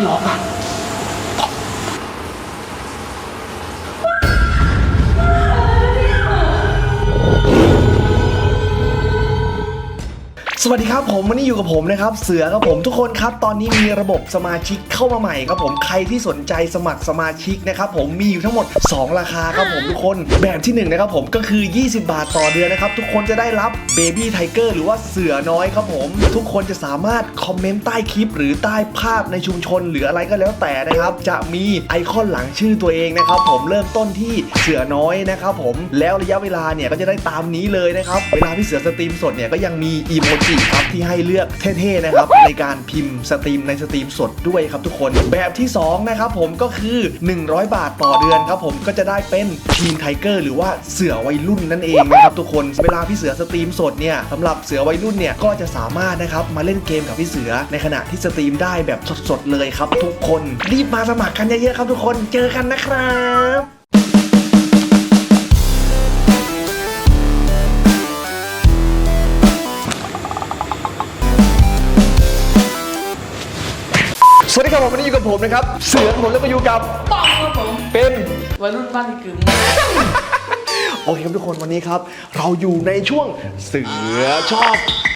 ให้ร้ สวัสดีครับผมวันนี้อยู่กับผมนะครับเสือครับผมทุกคนครับ ตอนนี้มีระบบสมาชิกเข้ามาใหม่ครับผมใครที่สนใจสมัครสมาชิกนะครับผมมีอยู่ทั้งหมด 2 ราคาครับผมทุกคนแบบที่1นนะครับผมก็คือ 20 บาทต่อเดือนนะครับทุกคนจะได้รับเบบี้ไทเกอร์หรือว่าเสือน้อยครับผมทุกคนจะสามารถคอมเมนต์ใต้คลิป หรือใต้ภาพในชุมชน หรืออะไรก็แล้วแต่นะครับจะมีไอคอนหลังชื่อตัวเองนะครับผมเริ่มต้นที่เสือน้อยนะครับผมแล้วระยะเวลาเนี่ยก็จะได้ตามนี้เลยนะครับเวลาพี่เสือสตรีมสดเนี่ยก็ยังมีอีโมจิครับที่ให้เลือกเท่ๆนะครับในการพิมพ์สตรีมในสตรีมสดด้วยครับทุกคนแบบที่2นะครับผมก็คือ 100 บาทต่อเดือนครับผมก็จะได้เป็นทีมไทเกอร์หรือว่าเสือวัยรุ่นนั่นเองนะครับทุกคนเวลาพี่เสือสตรีมสดเนี่ยสำหรับเสือวัยรุ่นเนี่ยก็จะสามารถนะครับมาเล่นเกมกับพี่เสือในขณะที่สตรีมได้แบบสดๆเลยครับทุกคนรีบมาสมัครกันเยอะๆครับทุกคนเจอกันนะครับ สวัสดีครับผมวันนี้อยู่กับผมนะครับ เสือครับผมแล้วก็อยู่กับป้องครับผมเป็นวัยรุ่นบ้านอีกกึ่งโอเคครับทุกคนวันนี้ครับ เราอยู่ในช่วงเสือชอบ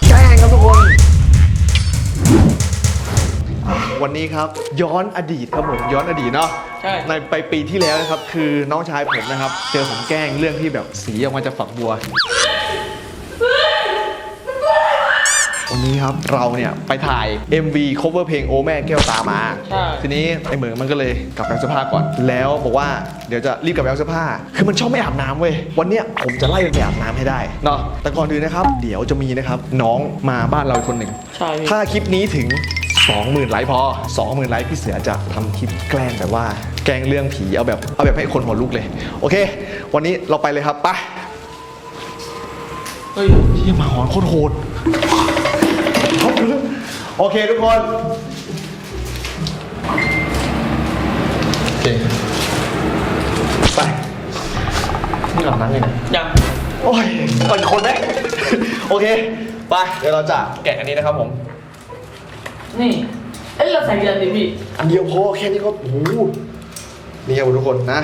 แกล้งครับทุกคน วันนี้ครับย้อนอดีตครับผมย้อนอดีตเนาะใช่ ในไปปีที่แล้วนะครับคือน้องชายผมนะครับ เจอผมแกล้งเรื่องที่แบบสีออกมาจากฝักบัว วันนี้ครับเราเนี่ยไปถ่าย MV cover เพลงโอแม่แก้วตามาใช่ทีนี้ไอ้เหมืองมันก็เลยกลับไปเอาเสื้อผ้าก่อน แล้วบอกว่าเดี๋ยวจะรีบกลับไปเอาเสื้อผ้า คือมันชอบไม่อาบน้ำเว้ยวันเนี้ยผมจะไล่มันไปอาบน้ำให้ได้เนาะแต่ก่อนอื่นนะครับ เดี๋ยวจะมีนะครับน้องมาบ้านเราอีกคนหนึ่งใช่พี่ถ้าคลิปนี้ถึง 20,000ไลค์พอ 20,000ไลค์พี่เสือจะทำคลิปแกล้งแบบว่าแกล้งเรื่องผีเอาแบบเอาแบบให้คนหัวลุกเลย โอเค วันนี้เราไปเลยครับไปเฮ้ยเฮียหมาหอนโคตรโหด โอเคทุกคน โอเคไปนี่หลับนั่งเลยนะยังโอ้ยก่อนคนไหมโอเค ไป เดี๋ยวเราจะแกะอันนี้นะครับผม นี่ เอ้ยเราใส่กี่อันดีพี่อันเดียวพอแค่นี้ก็โอ้โหนี่ครับทุกคนนะ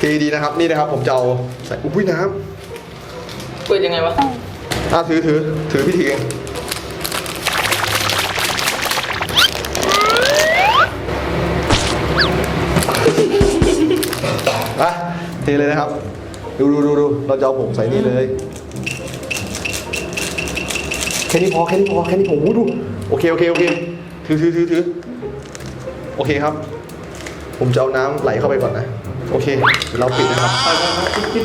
ทีดีนะครับ นี่นะครับ ผมจะเอาใส่อุ้ยน้เปิดยังไงวะำอะถือถือถือพี่ถือเอง อะเทเลยนะครับ ดูดูดูดูเราจะเอาผงใส่นี่เลย แค่นี้พอแค่นี้พอแค่นี้ผมดูโอเคโอเคโอเคถือถือถือถือโอเคครับ ผมจะเอาน้ำไหลเข้าไปก่อนนะ โอเคเดี๋ยวเราปิดนะครับไปไปไปปิดปิด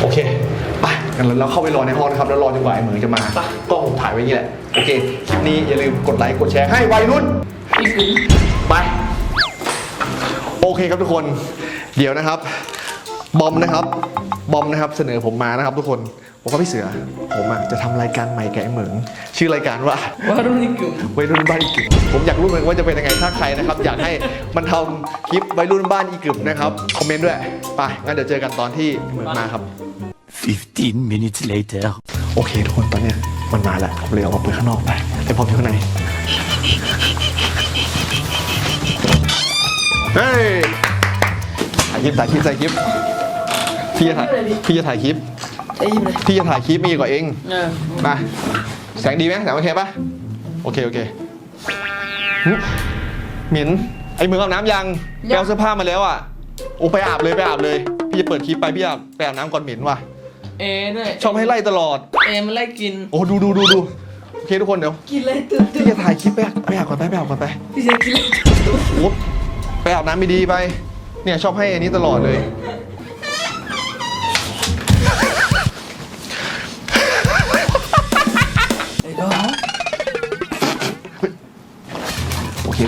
โอเคไปงั้นเราเข้าไปรอในห้องนะครับ แล้วรอจนกว่าไอ้เหมืองจะมาก็ผมถ่ายไว้อย่างนี้แหละ โอเค คลิปนี้อย่าลืมกดไลค์กดแชร์ให้วัยรุ่นอีกกึ่ง ไป โอเคครับทุกคน เดี๋ยวนะครับ บอมนะครับ บอมนะครับเสนอผมมานะครับ ทุกคนบอกว่าพี่เสือ ผมอะจะทำรายการใหม่แกบไอ้เหมือง ชื่อรายการว่าวัยรุ่นอีกกึ่งวัยรุ่นบ้านอีกึ่มผมอยากรู้เหมือนกันว่าจะเป็นยังไงถ้าใครนะครับ อยากให้มันทำคลิปวัยรุ่นบ้านอีกึ่มนะครับคอมเมนต์ด้วยไปงั้นเดี๋ยวเจอกันตอนที่เหมือนมาครับ 15 minutes later. โอเคทุกคนตอนเนี้ยมันมาแล้วผมเลยออกมาเปิดข้างนอกไปไปพร้อมอยู่ข้างใน เฮ้ยถ่ายคลิปถ่ายคลิปถ่ายคลิปพี่จะถ่ายพี่จะถ่ายคลิปไอ้ยเลยพี่จะถ่ายคลิปมีกว่าเองเออมาแสงดีไหมแสงโอเคปะโอเคโอเคหึเหม็นไอ้มืออาบน้ำยังไปเอาเสื้อผ้ามาแล้วอะโอ้ไปอาบเลยไปอาบเลย พี่จะเปิดคลิปไปพี่อาบไปอาบน้ำก่อนเหม็นว่ะเอด้วยชอบให้ไล่ตลอด เอมันไล่กิน โอ้ดูดูดูดูโอเคทุกคนเดี๋ยวกินเลยตื่นตื่พี่นจะถ่ายคลิปไปอาบไปอาบก่อนไปไปอาบก่อนไปพี่จะกินเลยตื่นตื่น โอ้ ไปอาบน้ำไม่ดีไป เนี่ยชอบให้อันนี้ตลอดเลย ไอ้ดอกโอเค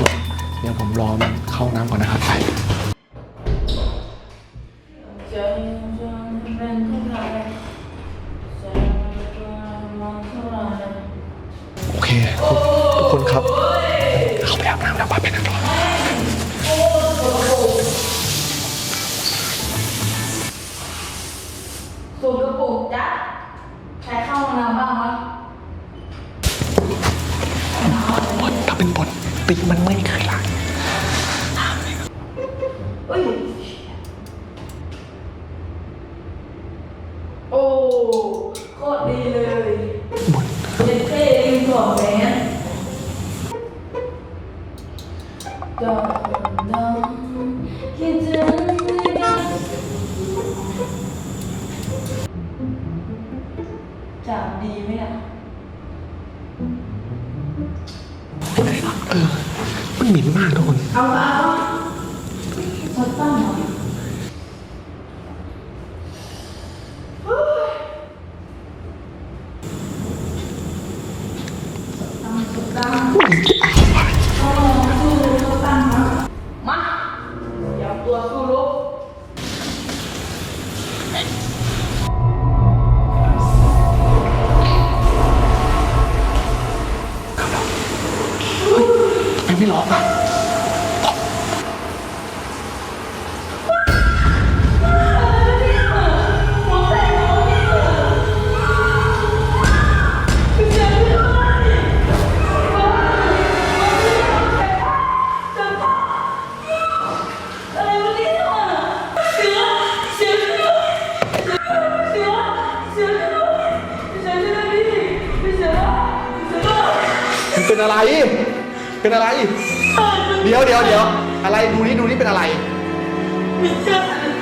เดี๋ยวผมรอมันเข้าน้ำก่อนนะครับไป ใจฉันเป็นเท่าไหร่ใจมันเท่าไหร่ โอเคทุกทุกคนครับ เข้าไปอาบน้ำแล้วไปไปนั่งรอ ปิดมันไม่เคยหลังโอ้โคตรดีเลยบนเจ๊เจ๊ลืมบอกไหมดอกดำคิดถึงจากดีไหมล่ะ มันเหม็นมากทุกคน อะไร เป็นอะไร เดี๋ยวเดี๋ยวเดี๋ยวอะไรดูนี่ดูนี่เป็นอะไร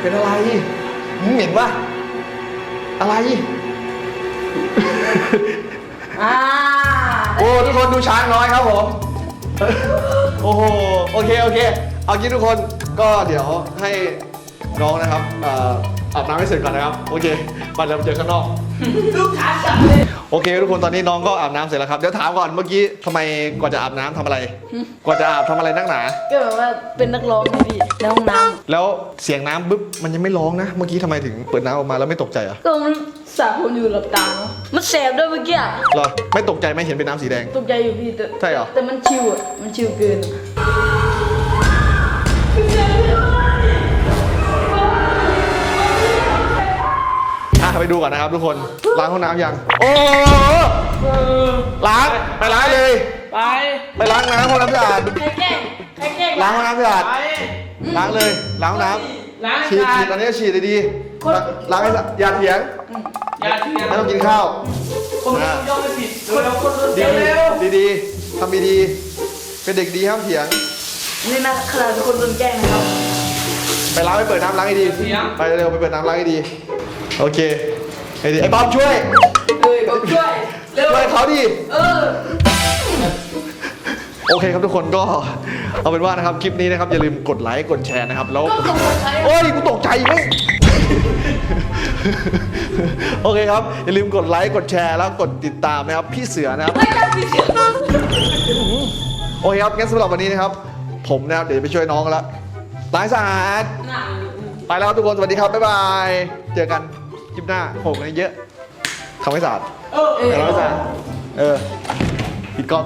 เป็นอะไรมึงเหม็นปะอะไร อ่าโอ้ทุกคนดูช้างน้อยครับผม โอ้โหโอเคโอเค เอางี้ทุกคนก็เดี๋ยวให้น้องนะครับเอ่อ อาบน้ำให้เสร็จก่อนนะครับ โอเคไปเราไปเจอข้างนอก ลูกค้าสั่งเลยโอเค ทุกคนตอนนี้น้องก็อาบน้ำเสร็จแล้วครับ เดี๋ยวถามก่อนเมื่อกี้ทำไมกว่าจะอาบน้ำทำอะไรกว่าจะอาบทำอะไรนักหนา ก็แบบว่าเป็นนักร้องไงพี่ในห้องน้แล้วเสียงน้ำปุ๊บมันยังไม่ร้องนะ เมื่อกี้ทำไมถึงเปิดน้ำออกมาแล้วไม่ตกใจอะำก็มันสระผมอยู่หลับตาเนอะมันแสบด้วยเมื่อกี้อะเหรอไม่ตกใจไหมเห็นเป็นน้ำสีแดง ตกใจอยู่พี่แต่ใช่เหรอ แต่มันชิวอะมันชิวเกินอ่ ไปดูก่อนนะครับทุกคนล้างห้องน้ำยัง โอ้ล้างไปล้างเลย ไปไปล้างน้ำห้องน้ำสะอาดใครแกล้งใครแกล้งล้างห้องน้ำสะอาดไปล้างเลยล้างห้องน้ล้างำฉีดจาฉีนดตอนนี้ฉีดเลยดีล้างล้างให้สะอย่าเถียงอย่าเถียงไม่ต้องกินข้าว คนอะยอมไม่ผิดเร็วคนดีเร็วดีดีๆทำดีๆเป็นเด็กดีห้ามเถียง นี่นะขนาดเป็นคนโดนแกล้งนะครับไปล้างไปเปิดน้ำล้างให้ดี ไปเร็วๆไปเปิดน้ำล้างให้ดี โอเคไอ้ดิไอ้บ๊อบช่วยเอ้ยบอกช่วยเร็วช่วยเขาดิ เออ โอเคครับทุกคนก็เอาเป็นว่านะครับคลิปนี้นะครับอย่าลืมกดไลค์กดแชร์นะครับแล้วก็ตกใจโอ้ยกูตกใจไหมโอเคครับอย่าลืมกดไลค์กดแชร์แล้วกดติดตามนะครับพี่เสือนะครับ ไม่ได้พี่เสียโอเคครับงั้นสำหรับวันนี้นะครับ ผมนะครับเดี๋ยวไปช่วยน้องแล้วล้างสะอาด หนัง ไปแล้วครับทุกคน สวัสดีครับ บ๊ายบาย เจอกัน จิ้มหน้าโขกอะไรเยอะคำไม่สาดคำไม่สาดเออผิดก๊อบ